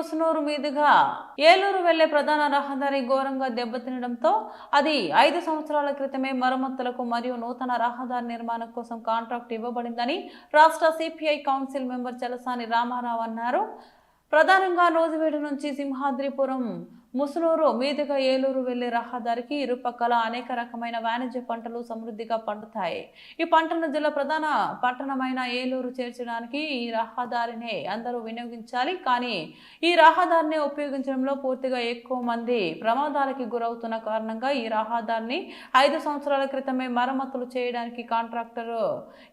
ముసునూరు మీదుగా ఏలూరు వెళ్ళే ప్రధాన రహదారి ఘోరంగా దెబ్బతినడంతో అది ఐదు సంవత్సరాల క్రితమే మరమ్మతులకు మరియు నూతన రహదారి నిర్మాణం కోసం కాంట్రాక్ట్ ఇవ్వబడిందని రాష్ట్ర CPI council member Chalasani Ramarao అన్నారు. ప్రధానంగా నూజివీడు నుంచి సింహాద్రిపురం ముసునూరు మీదుగా ఏలూరు వెళ్ళే రహదారికి ఇరుపక్కల అనేక రకమైన వాణిజ్య పంటలు సమృద్ధిగా పండుతాయి. ఈ పంటను జిల్లా ప్రధాన పట్టణమైన ఏలూరు చేర్చడానికి ఈ రహదారిని అందరూ వినియోగించాలి. కానీ ఈ రహదారిని ఉపయోగించడంలో పూర్తిగా ఎక్కువ మంది ప్రమాదాలకి గురవుతున్న కారణంగా ఈ రహదారిని ఐదు సంవత్సరాల క్రితమే మరమ్మతులు చేయడానికి కాంట్రాక్టర్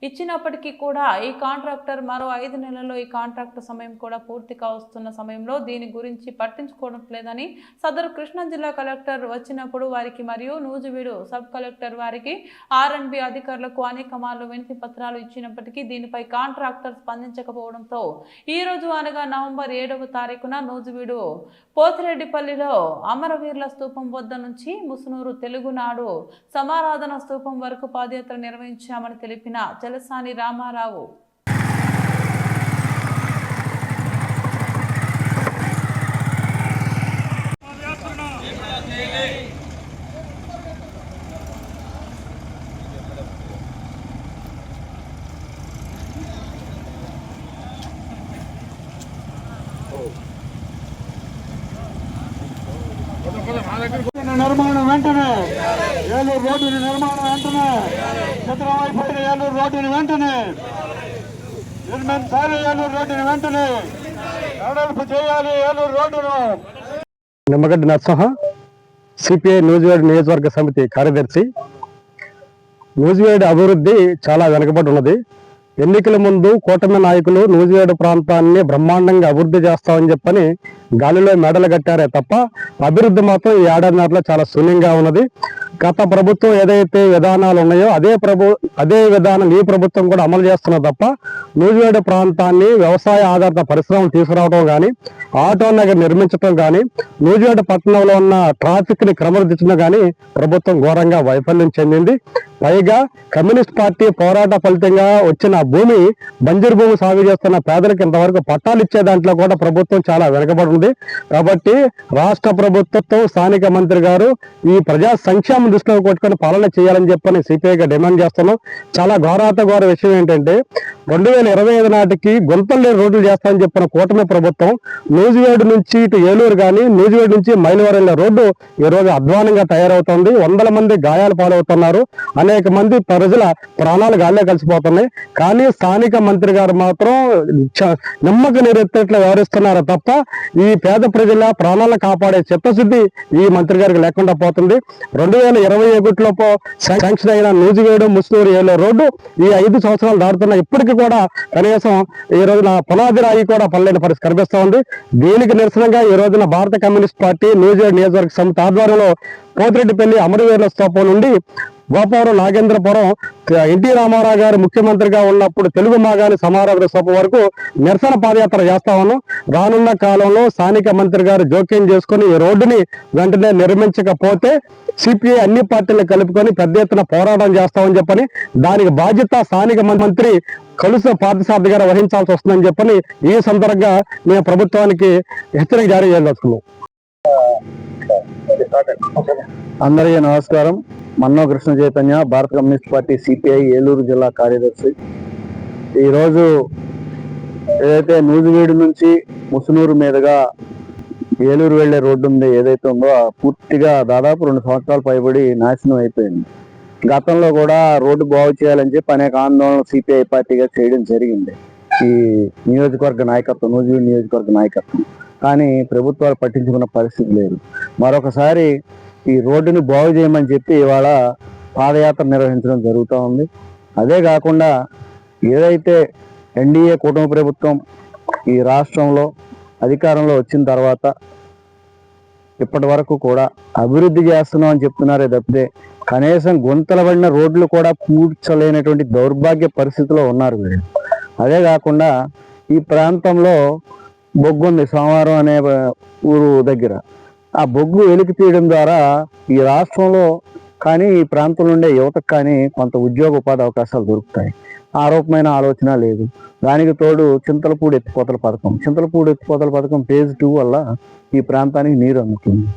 ఇచ్చినప్పటికీ కూడా ఈ కాంట్రాక్టర్ మరో ఐదు నెలల్లో ఈ కాంట్రాక్ట్ సమయం కూడా పూర్తిగా వస్తున్న సమయంలో దీని గురించి పట్టించుకోవడం లేదని సదరు కృష్ణా జిల్లా కలెక్టర్ వచ్చినప్పుడు వారికి మరియు నూజివీడు సబ్ కలెక్టర్ వారికి ఆర్ఎండ్బి అధికారులకు అనేక మార్లు వినతి పత్రాలు ఇచ్చినప్పటికీ దీనిపై కాంట్రాక్టర్ స్పందించకపోవడంతో ఈ రోజు అనగా నవంబర్ ఏడవ తారీఖున నూజివీడు పోతిరెడ్డిపల్లిలో అమరవీరుల స్తూపం వద్ద నుంచి ముసునూరు తెలుగునాడు సమారాధన స్తూపం వరకు పాదయాత్ర నిర్వహించామని తెలిపిన చలసాని రామారావు నిర్మాణం వెంటనే ఏలూరు రోడ్డుని నిర్మాణం వెంటనే. చిత్రమై చిత్రమైపోయిన ఏలూరు రోడ్డుని వెంటనే. నిర్మించాలి ఏలూరు రోడ్డుని వెంటనే. వెడల్పు చేయాలి ఏలూరు రోడ్డును. నిమ్మగడ్డ నరసింహ సిపిఐ నూజివేడు నియోజకవర్గ సమితి కార్యదర్శి. నూజివేడు అభివృద్ధి చాలా వెనుకబడి ఉన్నది. ఎన్నికల ముందు కూటమి నాయకులు నూజివేడు ప్రాంతాన్ని బ్రహ్మాండంగా అభివృద్ధి చేస్తామని చెప్పని గాలిలో మెడలు కట్టారే తప్ప అభివృద్ధి మాత్రం ఈ ఏడాదిన్నరలో చాలా శూన్యంగా ఉన్నది. గత ప్రభుత్వం ఏదైతే విధానాలు ఉన్నాయో అదే ప్రభు అదే విధానం ఈ ప్రభుత్వం కూడా అమలు చేస్తున్న తప్ప నూజివేడు ప్రాంతాన్ని వ్యవసాయ ఆధారిత పరిశ్రమలు తీసుకురావడం కానీ ఆటో నగర్ నిర్మించడం కానీ నూజివేడు పట్టణంలో ఉన్న ట్రాఫిక్ని క్రమదిద్దడం కానీ ప్రభుత్వం ఘోరంగా వైఫల్యం చెందింది. పైగా కమ్యూనిస్ట్ పార్టీ పోరాట ఫలితంగా వచ్చిన భూమి బంజరు భూమి సాగు చేస్తున్న పేదలకు ఇంతవరకు పట్టాలు ఇచ్చే దాంట్లో కూడా ప్రభుత్వం చాలా వెనకబడి ఉంది. కాబట్టి రాష్ట్ర ప్రభుత్వం స్థానిక మంత్రి గారు ఈ ప్రజా సంక్షేమం దృష్టిలో కొట్టుకొని పాలన చేయాలని చెప్పని సిపిఐగా డిమాండ్ చేస్తున్నాం. చాలా ఘోరాత ఘోర విషయం ఏంటంటే రెండు వేల ఇరవై ఐదు నాటికి గుంతలు లేని రోడ్లు చేస్తామని చెప్పిన కూటమి ప్రభుత్వం నూజివేడు నుంచి ఇటు ఏలూరు కానీ నూజివేడు నుంచి మైలవరం రోడ్డు ఈ రోజు అధ్వానంగా తయారవుతుంది. వందల మంది గాయాలు పాలవుతున్నారు. అనేక మంది ప్రజల ప్రాణాలు గాల్లో కలిసిపోతున్నాయి. కానీ స్థానిక మంత్రి గారు మాత్రం చ- నిమ్మక వ్యవహరిస్తున్నారు తప్ప ఈ పేద ప్రజల ప్రాణాలను కాపాడే చిత్తశుద్ధి ఈ మంత్రి గారికి లేకుండా పోతుంది. రెండు వేల ఇరవై ఒకటిలో శాంక్షన్ అయిన నూజివేడు ముస్నూరు ఏలో రోడ్డు ఈ ఐదు సంవత్సరాలు దాటుతున్న ఇప్పటికీ కూడా కనీసం ఈ రోజున పునాది రాయి కూడా పల్లెని పరిస్థితి కనిపిస్తూ ఉంది. దీనికి నిరసనగా ఈ రోజున భారత కమ్యూనిస్ట్ పార్టీ న్యూజిలాండ్ నియోజకవర్గ సమితి ఆధ్వర్యంలో పోతిరెడ్డిపల్లి అమరవీరుల స్తూపం నుండి గోపవరం నాగేంద్రపురం ఎన్టీ రామారావు గారు ముఖ్యమంత్రిగా ఉన్నప్పుడు తెలుగు మాగాని సమారోహ సభ వరకు నిరసన పాదయాత్ర చేస్తా ఉన్నాం. రానున్న కాలంలో స్థానిక మంత్రి గారు జోక్యం చేసుకుని ఈ రోడ్డుని వెంటనే నిర్మించకపోతే సిపిఐ అన్ని పార్టీలు కలుపుకొని పెద్ద ఎత్తున పోరాటం చేస్తామని చెప్పని దానికి బాధ్యత స్థానిక మంత్రి కలుసు పార్థసారథి గారు వహించాల్సి వస్తుందని చెప్పని ఈ సందర్భంగా మేము ప్రభుత్వానికి హెచ్చరిక జారీ చేయదలుచుకున్నాం. అందరికీ నమస్కారం. మన్నో కృష్ణ చైతన్య భారత కమ్యూనిస్ట్ పార్టీ సిపిఐ ఏలూరు జిల్లా కార్యదర్శి. ఈరోజు ఏదైతే నూజివీడు నుంచి ముసునూరు మీదుగా ఏలూరు వెళ్ళే రోడ్డు ఉంది ఏదైతే ఉందో పూర్తిగా దాదాపు రెండు సంవత్సరాలు పైబడి నాశనం అయిపోయింది. గతంలో కూడా రోడ్డు బాగు చేయాలని చెప్పి అనేక ఆందోళన సిపిఐ పార్టీగా చేయడం జరిగింది. ఈ నియోజకవర్గ నాయకత్వం నూజివీడు నియోజకవర్గ నాయకత్వం. కానీ ప్రభుత్వాలు పట్టించుకున్న పరిస్థితి లేదు. మరొకసారి ఈ రోడ్డుని బాగు చేయమని చెప్పి ఇవాళ పాదయాత్ర నిర్వహించడం జరుగుతూ ఉంది. అదే కాకుండా ఏదైతే ఎన్డీఏ కుటుంబ ప్రభుత్వం ఈ రాష్ట్రంలో అధికారంలో వచ్చిన తర్వాత ఇప్పటి వరకు కూడా అభివృద్ధి చేస్తున్నాం అని చెప్తున్నారే తప్పితే కనీసం గుంతలు పడిన రోడ్లు కూడా పూడ్చలేనటువంటి దౌర్భాగ్య పరిస్థితిలో ఉన్నారు వీళ్ళు. అదే కాకుండా ఈ ప్రాంతంలో బొగ్గుంది సోమవారం అనే ఊరు దగ్గర. ఆ బొగ్గు వెలికి తీయడం ద్వారా ఈ రాష్ట్రంలో కానీ ఈ ప్రాంతంలో ఉండే యువతకు కానీ కొంత ఉద్యోగ ఉపాధి అవకాశాలు దొరుకుతాయి. ఆరోపమైన ఆలోచన లేదు. దానికి తోడు చింతలపూడి ఎత్తిపోతల పథకం. చింతలపూడి ఎత్తిపోతల పథకం ఫేజ్ టూ వల్ల ఈ ప్రాంతానికి నీరు అందుతుంది.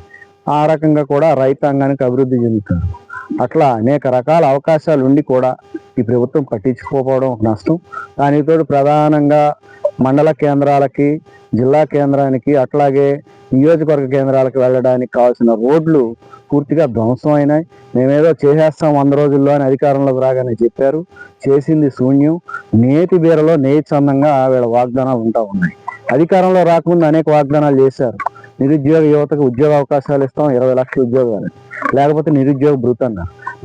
ఆ రకంగా కూడా రైతాంగానికి అభివృద్ధి చెందుతారు. అట్లా అనేక రకాల అవకాశాలు ఉండి కూడా ఈ ప్రభుత్వం పట్టించుకోకపోవడం ఒక నష్టం. దానితో ప్రధానంగా మండల కేంద్రాలకి జిల్లా కేంద్రానికి అట్లాగే నియోజకవర్గ కేంద్రాలకు వెళ్ళడానికి కావాల్సిన రోడ్లు పూర్తిగా ధ్వంసం అయినాయి. మేమేదో చేసేస్తాం వంద రోజుల్లో అని అధికారంలోకి రాగానే చెప్పారు. చేసింది శూన్యం. నేతి బీరలో నేతి చందంగా వీళ్ళ వాగ్దానాలు ఉంటా ఉన్నాయి. అధికారంలో రాకముందు అనేక వాగ్దానాలు చేశారు. నిరుద్యోగ యువతకు ఉద్యోగ అవకాశాలు ఇస్తాం ఇరవై లక్షల ఉద్యోగాలు లేకపోతే నిరుద్యోగ భృతి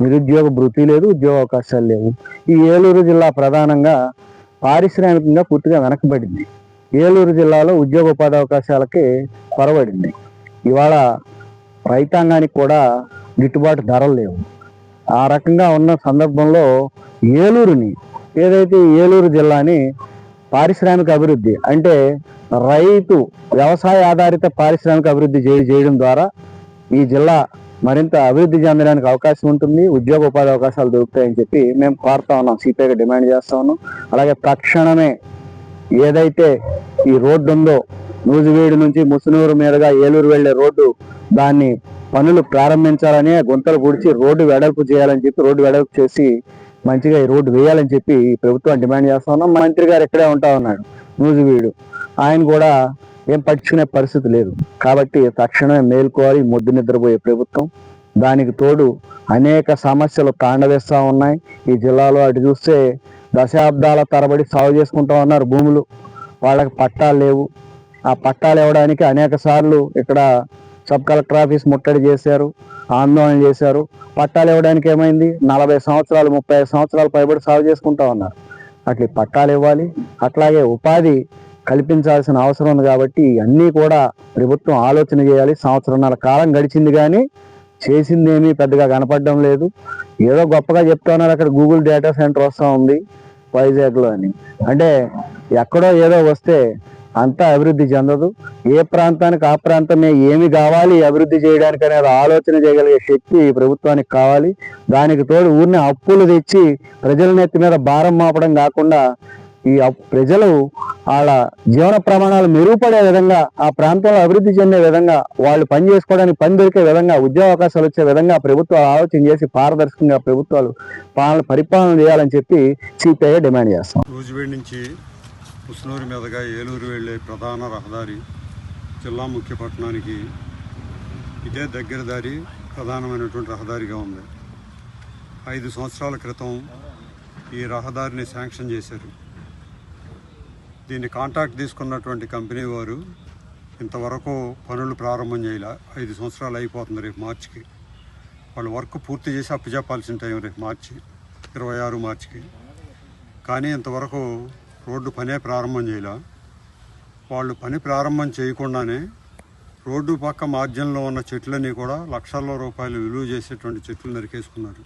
నిరుద్యోగ భృతి లేదు ఉద్యోగ అవకాశాలు లేవు. ఈ ఏలూరు జిల్లా ప్రధానంగా పారిశ్రామికంగా పూర్తిగా వెనకబడింది. ఏలూరు జిల్లాలో ఉద్యోగ ఉపాధి అవకాశాలకి పొరబడింది. ఇవాళ రైతాంగానికి కూడా గిట్టుబాటు ధరలు లేవు. ఆ రకంగా ఉన్న సందర్భంలో ఏలూరుని ఏదైతే ఏలూరు జిల్లాని పారిశ్రామిక అభివృద్ధి అంటే రైతు వ్యవసాయ ఆధారిత పారిశ్రామిక అభివృద్ధి చేయ చేయడం ద్వారా ఈ జిల్లా మరింత అభివృద్ధి చెందడానికి అవకాశం ఉంటుంది ఉద్యోగ ఉపాధి అవకాశాలు దొరుకుతాయని చెప్పి మేము కోరుతా ఉన్నాం. సిపిఐగా డిమాండ్ చేస్తా ఉన్నాం. అలాగే తక్షణమే ఏదైతే ఈ రోడ్డు ఉందో నూజివీడు నుంచి ముసునూరు మీదుగా ఏలూరు వెళ్ళే రోడ్డు దాన్ని పనులు ప్రారంభించాలని గుంతలు పొడిచి రోడ్డు వెడల్పు చేయాలని చెప్పి రోడ్డు వెడల్పు చేసి మంచిగా ఈ రోడ్డు వేయాలని చెప్పి ఈ ప్రభుత్వం డిమాండ్ చేస్తా ఉన్నాం. మంత్రి గారు ఇక్కడే ఉంటా ఉన్నాడు నూజివీడు. ఆయన కూడా ఏం పట్టించుకునే పరిస్థితి లేదు. కాబట్టి తక్షణమే మేల్కోవాలి ముద్దు నిద్రపోయే ప్రభుత్వం. దానికి తోడు అనేక సమస్యలు తాండవేస్తా ఉన్నాయి. ఈ జిల్లాలో అటు చూస్తే దశాబ్దాల తరబడి సాగు చేసుకుంటా ఉన్నారు భూములు. వాళ్ళకి పట్టాలు లేవు. ఆ పట్టాలు ఇవ్వడానికి అనేక సార్లు ఇక్కడ సబ్ కలెక్టర్ ఆఫీస్ ముట్టడి చేశారు ఆందోళన చేశారు. పట్టాలు ఇవ్వడానికి ఏమైంది? నలభై సంవత్సరాలు ముప్పై ఐదు సంవత్సరాలు పైబడి సాగు చేసుకుంటా ఉన్నారు. అట్లా పట్టాలు ఇవ్వాలి అట్లాగే ఉపాధి కల్పించాల్సిన అవసరం ఉంది కాబట్టి అన్నీ కూడా ప్రభుత్వం ఆలోచన చేయాలి. సంవత్సరంన్నర కాలం గడిచింది కానీ చేసింది ఏమీ పెద్దగా కనపడడం లేదు. ఏదో గొప్పగా చెప్తున్నారు అక్కడ గూగుల్ డేటా సెంటర్ వస్తూ ఉంది వైజాగ్లో అని. అంటే ఎక్కడో ఏదో వస్తే అంతా అభివృద్ధి చెందదు. ఏ ప్రాంతానికి ఆ ప్రాంతమే ఏమి కావాలి అభివృద్ధి చేయడానికి అనేది ఆలోచన చేయగలిగే శక్తి ప్రభుత్వానికి కావాలి. దానికి తోడు ఊరిని అప్పులు తెచ్చి ప్రజల నెత్తి మీద భారం మాపడం కాకుండా ఈ అప్- ప్రజలు వాళ్ళ జీవన ప్రమాణాలు మెరుగుపడే విధంగా ఆ ప్రాంతంలో అభివృద్ధి చెందే విధంగా వాళ్ళు పని చేసుకోవడానికి పని దొరికే విధంగా ఉద్యోగ అవకాశాలు వచ్చే విధంగా ప్రభుత్వాలు ఆలోచన చేసి పారదర్శకంగా ప్రభుత్వాలు పాలన పరిపాలన చేయాలని చెప్పి సిపిఐ డిమాండ్ చేస్తాం. నుంచి ముసునూరు మీదుగా ఏలూరు వెళ్ళే ప్రధాన రహదారి జిల్లా ముఖ్య పట్టణానికి ఇదే దగ్గర దారి ప్రధానమైనటువంటి రహదారిగా ఉంది. ఐదు సంవత్సరాల క్రితం ఈ రహదారిని శాంక్షన్ చేశారు. దీన్ని కాంట్రాక్ట్ తీసుకున్నటువంటి కంపెనీ వారు ఇంతవరకు పనులు ప్రారంభం చేయలే. ఐదు సంవత్సరాలు అయిపోతుంది రేపు మార్చికి. వాళ్ళు వర్క్ పూర్తి చేసి అప్పచెప్పాల్సిన టైం రేపు మార్చి ఇరవై ఆరు మార్చికి. కానీ ఇంతవరకు రోడ్డు పనే ప్రారంభం చేయలే. వాళ్ళు పని ప్రారంభం చేయకుండానే రోడ్డు పక్క మార్జిన్లో ఉన్న చెట్లన్నీ కూడా లక్షల రూపాయలు విలువ చేసేటువంటి చెట్లు నరికేసుకున్నారు.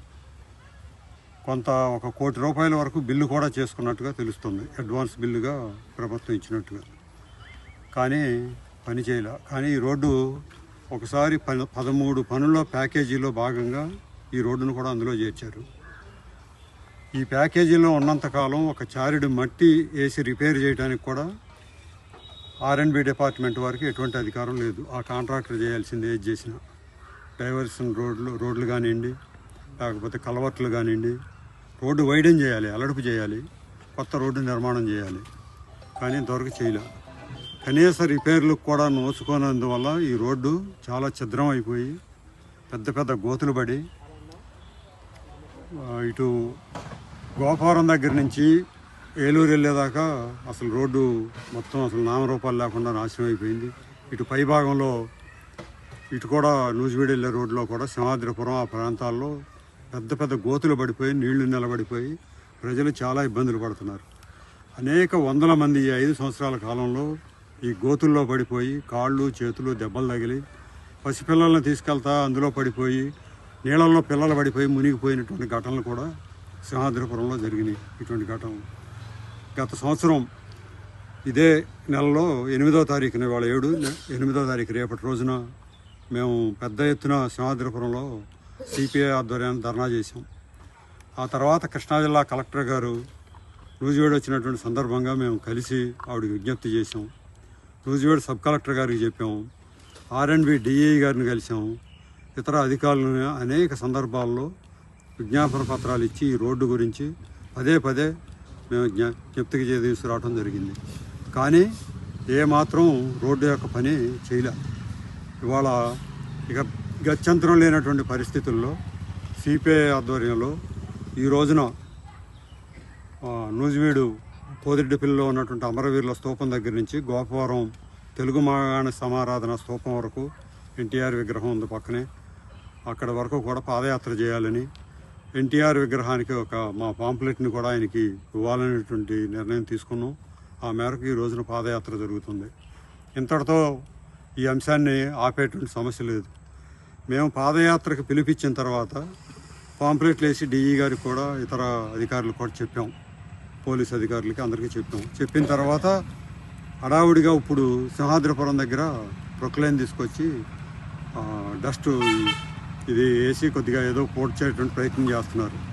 కొంత ఒక కోటి రూపాయల వరకు బిల్లు కూడా చేసుకున్నట్టుగా తెలుస్తుంది. అడ్వాన్స్ బిల్లుగా ప్రభుత్వం ఇచ్చినట్టుగా. కానీ పని చేయలే. కానీ ఈ రోడ్డు ఒకసారి ప పదమూడు పనుల ప్యాకేజీలో భాగంగా ఈ రోడ్డును కూడా అందులో చేర్చారు. ఈ ప్యాకేజీలో ఉన్నంతకాలం ఒక చారిడు మట్టి వేసి రిపేర్ చేయడానికి కూడా ఆర్ఎండ్బి డిపార్ట్మెంట్ వారికి ఎటువంటి అధికారం లేదు. ఆ కాంట్రాక్టర్ చేయాల్సింది ఏది చేసినా. డైవర్షన్ రోడ్లు రోడ్లు కానివ్వండి లేకపోతే కలవర్ట్లు కానివ్వండి రోడ్డు వైడెన్ చేయాలి అలడుపు చేయాలి కొత్త రోడ్డు నిర్మాణం చేయాలి. కానీ ఇంతవరకు చేయలే. కనీస రిపేర్లకు కూడా నోచుకోనందువల్ల ఈ రోడ్డు చాలా ఛిద్రం అయిపోయి పెద్ద పెద్ద గోతులు పడి ఇటు గోపారం దగ్గర నుంచి ఏలూరు వెళ్ళేదాకా అసలు రోడ్డు మొత్తం అసలు నామరూపాలు లేకుండా నాశనం అయిపోయింది. ఇటు పై భాగంలో ఇటు కూడా నూజివీడు వెళ్ళే రోడ్లో కూడా సింహాద్రిపురం ఆ ప్రాంతాల్లో పెద్ద పెద్ద గోతులు పడిపోయి నీళ్ళు నిలబడిపోయి ప్రజలు చాలా ఇబ్బందులు పడుతున్నారు. అనేక వందల మంది ఈ ఐదు సంవత్సరాల కాలంలో ఈ గోతుల్లో పడిపోయి కాళ్ళు చేతులు దెబ్బలు తగిలి పసిపిల్లల్ని తీసుకెళ్తా అందులో పడిపోయి నీళ్ళల్లో పిల్లలు పడిపోయి మునిగిపోయినటువంటి ఘటనలు కూడా సింహాద్రిపురంలో జరిగినాయి ఇటువంటి ఘటనలు గత సంవత్సరం ఇదే నెలలో ఎనిమిదో తారీఖున ఇవాళ ఏడు ఎనిమిదో తారీఖు రేపటి రోజున మేము పెద్ద ఎత్తున సింహాద్రిపురంలో సిపిఐ ఆధ్వర్యాన్ని ధర్నా చేశాం. ఆ తర్వాత కృష్ణా జిల్లా కలెక్టర్ గారు నూజివేడ్ వచ్చినటువంటి సందర్భంగా మేము కలిసి ఆవిడకి విజ్ఞప్తి చేశాం. నూజివేడ్ సబ్ కలెక్టర్ గారికి చెప్పాము ఆర్ఎండ్బి డిఏ గారిని కలిసాము ఇతర అధికారులను అనేక సందర్భాల్లో విజ్ఞాపన పత్రాలు ఇచ్చి ఈ రోడ్డు గురించి పదే పదే మేము జ్ఞా జ్ఞప్తికి చేసి తీసుకురావడం జరిగింది. కానీ ఏమాత్రం రోడ్డు యొక్క పని చేయలే. ఇవాళ ఇక గత్యంతరం లేనటువంటి పరిస్థితుల్లో సిపిఐ ఆధ్వర్యంలో ఈ రోజున నూజివీడు నూజివీడు పోదిరెడ్డిపల్లిలో ఉన్నటువంటి అమరవీరుల స్తూపం దగ్గర నుంచి గోపవరం తెలుగు మాగాణ సమారాధన స్తూపం వరకు ఎన్టీఆర్ విగ్రహం ఉంది పక్కనే. అక్కడ వరకు కూడా పాదయాత్ర చేయాలని ఎన్టీఆర్ విగ్రహానికి ఒక మా పాంప్లెట్ని కూడా ఆయనకి ఇవ్వాలనేటువంటి నిర్ణయం తీసుకున్నాం. ఆ మేరకు ఈ రోజున పాదయాత్ర జరుగుతుంది. ఇంతటితో ఈ అంశాన్ని ఆపేటువంటి సమస్య లేదు. మేము పాదయాత్రకు పిలిపించిన తర్వాత పాంప్లెట్లు వేసి డిఈ గారికి కూడా ఇతర అధికారులకు కూడా చెప్పాం. పోలీస్ అధికారులకి అందరికీ చెప్పాం. చెప్పిన తర్వాత హడావుడిగా ఇప్పుడు సింహాద్రిపురం దగ్గర ప్రొక్లైన్ తీసుకొచ్చి డస్ట్ ఇది ఏసీ కొద్దిగా ఏదో పోట్ చేయటువంటి ప్రయత్నం చేస్తున్నారు.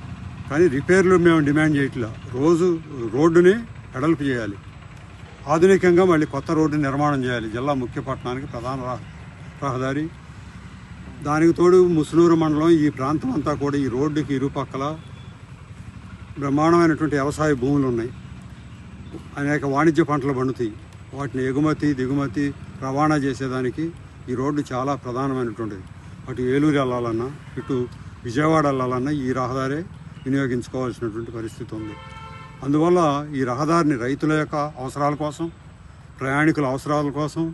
కానీ రిపేర్లు మేము డిమాండ్ చేయట్లా. రోజు రోడ్డుని వెడల్పు చేయాలి. ఆధునికంగా మళ్ళీ కొత్త రోడ్డు నిర్మాణం చేయాలి. జిల్లా ముఖ్య పట్టణానికి ప్రధాన రహ- రహదారి. దానికి తోడు ముసునూరు మండలం ఈ ప్రాంతం అంతా కూడా ఈ రోడ్డుకి ఇరుపక్కల బ్రహ్మాండమైనటువంటి వ్యవసాయ భూములు ఉన్నాయి. అనేక వాణిజ్య పంటలు పండుతాయి. వాటిని ఎగుమతి దిగుమతి రవాణా చేసేదానికి ఈ రోడ్డు చాలా ప్రధానమైనటువంటిది. అటు ఏలూరు వెళ్ళాలన్నా ఇటు విజయవాడ వెళ్ళాలన్నా ఈ రహదారే వినియోగించుకోవాల్సినటువంటి పరిస్థితి ఉంది. అందువల్ల ఈ రహదారిని రైతుల యొక్క అవసరాల కోసం ప్రయాణికుల అవసరాల కోసం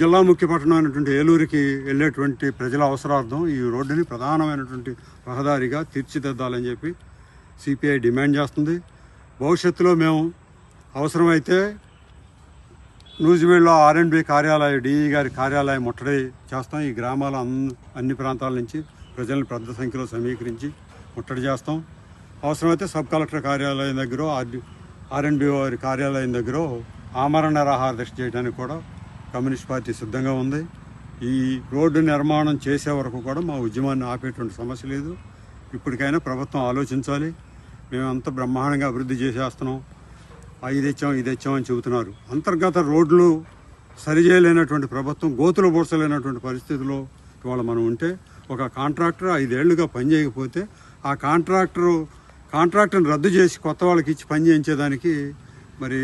జిల్లా ముఖ్య పట్టణం అయినటువంటి ఏలూరుకి వెళ్ళేటువంటి ప్రజల అవసరార్థం ఈ రోడ్డుని ప్రధానమైనటువంటి రహదారిగా తీర్చిదిద్దాలని చెప్పి సిపిఐ డిమాండ్ చేస్తుంది. భవిష్యత్తులో మేము అవసరమైతే నూజివీడులో బి కార్యాలయం డిఈ గారి కార్యాలయం ముట్టడి చేస్తాం. ఈ గ్రామాల అన్- అన్ని ప్రాంతాల నుంచి ప్రజలను పెద్ద సంఖ్యలో సమీకరించి ముట్టడి చేస్తాం. అవసరమైతే సబ్ కలెక్టర్ కార్యాలయం దగ్గర ఆర్ అండ్ బి వారి కార్యాలయం దగ్గర ఆమరణ నిరాహార దీక్ష చేయడానికి కూడా కమ్యూనిస్ట్ పార్టీ సిద్ధంగా ఉంది. ఈ రోడ్డు నిర్మాణం చేసే వరకు కూడా మా ఉద్యమాన్ని ఆపేటువంటి సమస్య లేదు. ఇప్పటికైనా ప్రభుత్వం ఆలోచించాలి. మేమంతా బ్రహ్మాండంగా అభివృద్ధి చేసేస్తున్నాం. ఇది ఇచ్చాం ఇది ఇచ్చాం అని చెబుతున్నారు. అంతర్గత రోడ్లు సరిచేయలేనటువంటి ప్రభుత్వం గోతులు బోడ్చలేనటువంటి పరిస్థితిలో ఇవాళ మనం ఉంటే ఒక కాంట్రాక్టర్ ఐదేళ్ళుగా పనిచేయకపోతే ఆ కాంట్రాక్టరు కాంట్రాక్టర్ని రద్దు చేసి కొత్త వాళ్ళకి ఇచ్చి పని చేయించేదానికి మరి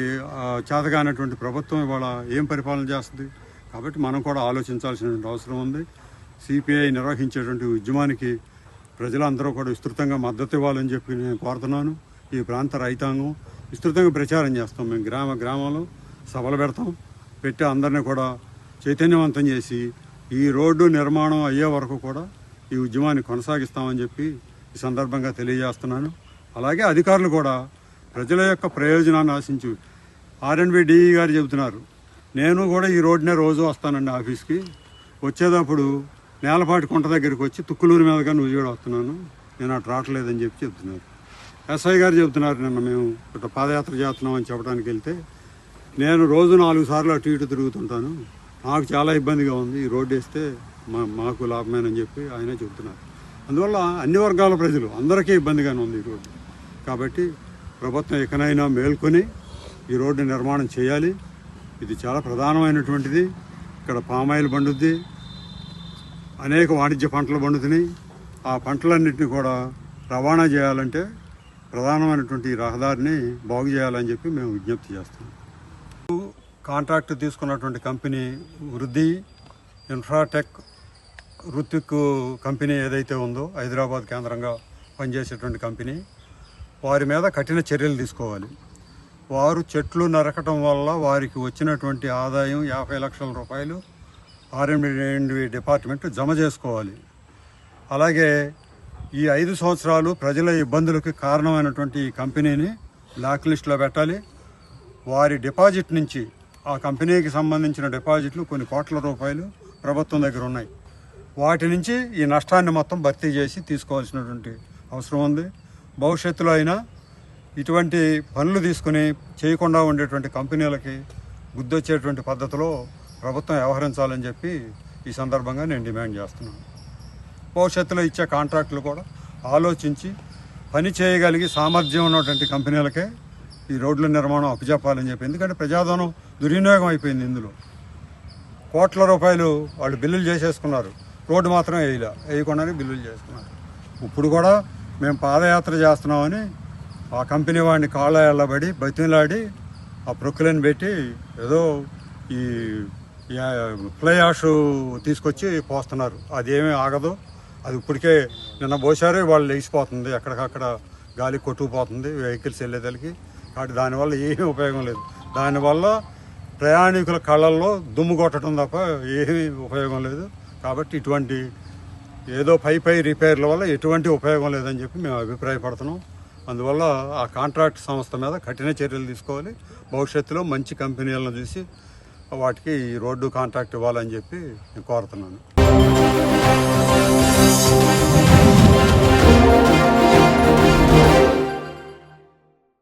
చేతగానటువంటి ప్రభుత్వం ఇవాళ ఏం పరిపాలన చేస్తుంది? కాబట్టి మనం కూడా ఆలోచించాల్సినటువంటి అవసరం ఉంది. సిపిఐ నిర్వహించేటువంటి ఉద్యమానికి ప్రజలందరూ కూడా విస్తృతంగా మద్దతు ఇవ్వాలని చెప్పి నేను కోరుతున్నాను. ఈ ప్రాంత రైతాంగం విస్తృతంగా ప్రచారం చేస్తాం. మేము గ్రామ గ్రామంలో సభలు పెడతాం. పెట్టి అందరినీ కూడా చైతన్యవంతం చేసి ఈ రోడ్డు నిర్మాణం అయ్యే వరకు కూడా ఈ ఉద్యమాన్ని కొనసాగిస్తామని చెప్పి ఈ సందర్భంగా తెలియజేస్తున్నాను. అలాగే అధికారులు కూడా ప్రజల యొక్క ప్రయోజనాన్ని ఆశించి ఆర్ఎన్బి డిఈ గారు చెబుతున్నారు. నేను కూడా ఈ రోడ్డునే రోజు వస్తానండి ఆఫీస్కి. వచ్చేటప్పుడు నేలపాటి కుంట దగ్గరికి వచ్చి తుక్కులూరు మీదుగా నువ్వు వస్తున్నాను నేను అటు రావట్లేదని చెప్పి చెప్తున్నారు ఎస్ఐ గారు చెబుతున్నారు నిన్న మేము ఇట్లా పాదయాత్ర చేస్తున్నాం అని చెప్పడానికి వెళ్తే నేను రోజు నాలుగు సార్లు అటు ఇటు తిరుగుతుంటాను. నాకు చాలా ఇబ్బందిగా ఉంది ఈ రోడ్డు వేస్తే మా మాకు లాభమేనని చెప్పి ఆయన చెబుతున్నారు. అందువల్ల అన్ని వర్గాల ప్రజలు అందరికీ ఇబ్బందిగానే ఉంది ఈ రోడ్డు. కాబట్టి ప్రభుత్వం ఎక్కనైనా మేల్కొని ఈ రోడ్డు నిర్మాణం చేయాలి. ఇది చాలా ప్రధానమైనటువంటిది. ఇక్కడ పామాయిల్ పండుద్ది. అనేక వాణిజ్య పంటలు పండుతున్నాయి. ఆ పంటలన్నింటినీ కూడా రవాణా చేయాలంటే ప్రధానమైనటువంటి రహదారిని బాగు చేయాలని చెప్పి మేము విజ్ఞప్తి చేస్తున్నాం. కాంట్రాక్ట్ తీసుకున్నటువంటి కంపెనీ వృద్ధి ఇన్ఫ్రాటెక్ రుత్విక్ కంపెనీ ఏదైతే ఉందో హైదరాబాద్ కేంద్రంగా పనిచేసేటువంటి కంపెనీ వారి మీద కఠిన చర్యలు తీసుకోవాలి. వారు చెట్లు నరకటం వల్ల వారికి వచ్చినటువంటి ఆదాయం యాభై లక్షల రూపాయలు ఆర్ఎండి డిపార్ట్మెంట్ జమ చేసుకోవాలి. అలాగే ఈ ఐదు సంవత్సరాలు ప్రజల ఇబ్బందులకు కారణమైనటువంటి ఈ కంపెనీని బ్లాక్ లిస్ట్లో పెట్టాలి. వారి డిపాజిట్ నుంచి ఆ కంపెనీకి సంబంధించిన డిపాజిట్లు కొన్ని కోట్ల రూపాయలు ప్రభుత్వం దగ్గర ఉన్నాయి. వాటి నుంచి ఈ నష్టాన్ని మొత్తం భర్తీ చేసి తీసుకోవాల్సినటువంటి అవసరం ఉంది. భవిష్యత్తులో అయినా ఇటువంటి పనులు తీసుకుని చేయకుండా ఉండేటువంటి కంపెనీలకి గుద్దొచ్చేటువంటి పద్ధతిలో ప్రభుత్వం వ్యవహరించాలని చెప్పి ఈ సందర్భంగా నేను డిమాండ్ చేస్తున్నాను. భవిష్యత్తులో ఇచ్చే కాంట్రాక్టులు కూడా ఆలోచించి పని చేయగలిగి సామర్థ్యం ఉన్నటువంటి కంపెనీలకే ఈ రోడ్ల నిర్మాణం అప్పచెప్పాలని చెప్పి. ఎందుకంటే ప్రజాధనం దుర్వినియోగం అయిపోయింది ఇందులో. కోట్ల రూపాయలు వాళ్ళు బిల్లులు చేసేసుకున్నారు. రోడ్డు మాత్రం వేయలే వేయకుండానే బిల్లులు చేసుకున్నారు ఇప్పుడు కూడా మేము పాదయాత్ర చేస్తున్నామని ఆ కంపెనీ వాడిని కాళ్ళ ఎల్లబడి బతిలాడి ఆ ప్రొక్కులను పెట్టి ఏదో ఈ ఫ్లై ఆష్ తీసుకొచ్చి పోస్తున్నారు. అదేమీ ఆగదు. అది ఇప్పటికే నిన్న పోసారే వాళ్ళు లేచిపోతుంది. ఎక్కడికక్కడ గాలి కొట్టుకుపోతుంది వెహికల్స్ వెళ్ళేదానికి. కాబట్టి దానివల్ల ఏమీ ఉపయోగం లేదు. దానివల్ల ప్రయాణికుల కళ్ళల్లో దుమ్ము కొట్టడం తప్ప ఏమీ ఉపయోగం లేదు. కాబట్టి ఇటువంటి ఏదో పై పై రిపేర్ల వల్ల ఎటువంటి ఉపయోగం లేదని చెప్పి మేము అభిప్రాయపడుతున్నాం. అందువల్ల ఆ కాంట్రాక్ట్ సంస్థ మీద కఠిన చర్యలు తీసుకోవాలి. భవిష్యత్తులో మంచి కంపెనీలను చూసి వాటికి ఈ రోడ్డు కాంట్రాక్ట్ ఇవ్వాలని చెప్పి నేను కోరుతున్నాను. Deus.